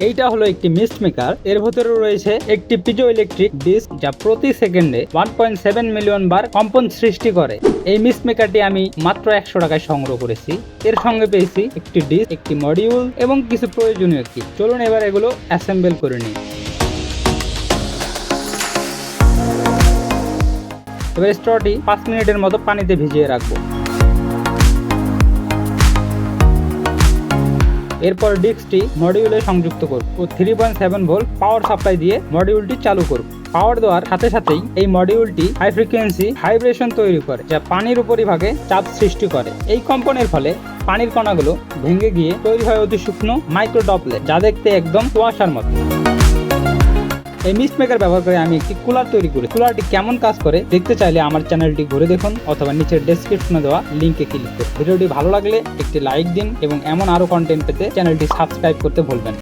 এইটা হলো একটি মিস্ট মেকার এর ভেতরে রয়েছে একটি পিজো ইলেকট্রিক ডিস্ক যা প্রতি সেকেন্ডে ওয়ান পয়েন্ট সেভেন মিলিয়ন বার কম্পন সৃষ্টি করে। এই মিস্ট মেকারটি আমি মাত্র একশো টাকায় সংগ্রহ করেছি। এর সঙ্গে পেয়েছি একটি ডিস্ক, একটি মডিউল এবং কিছু প্রয়োজনীয় কি চলুন এবার এগুলো অ্যাসেম্বল করে নিই। এবার স্ট্রটি পাঁচ মিনিটের মতো পানিতে ভিজিয়ে রাখব। এরপর ডিস্কটি মডিউলে সংযুক্ত করব ও three point seven volt power supply দিয়ে মডিউলটি চালু করব। পাওয়ার দেওয়ার সাথে সাথেই এই মডিউলটি হাই ফ্রিকোয়েন্সি ভাইব্রেশন তৈরি করে, যা পানির উপরিভাগে চাপ সৃষ্টি করে। এই কম্পনের ফলে পানির কণাগুলো ভেঙে গিয়ে তৈরি হয় অতি শুকনো মাইক্রো ডপলেট যা দেখতে একদম কুয়াশার মতো। এই মিস্ট মেকার ব্যবহার করে আমি একটি কুলার তৈরি করি কুলারটি কেমন কাজ করে দেখতে চাইলে আমার চ্যানেলটি ঘুরে দেখুন অথবা নিচের ডেসক্রিপশনে দেওয়া লিঙ্কে ক্লিক করুন ভিডিওটি ভালো লাগলে একটি লাইক দিন এবং এমন আরও কন্টেন্ট পেতে চ্যানেলটি সাবস্ক্রাইব করতে ভুলবেন।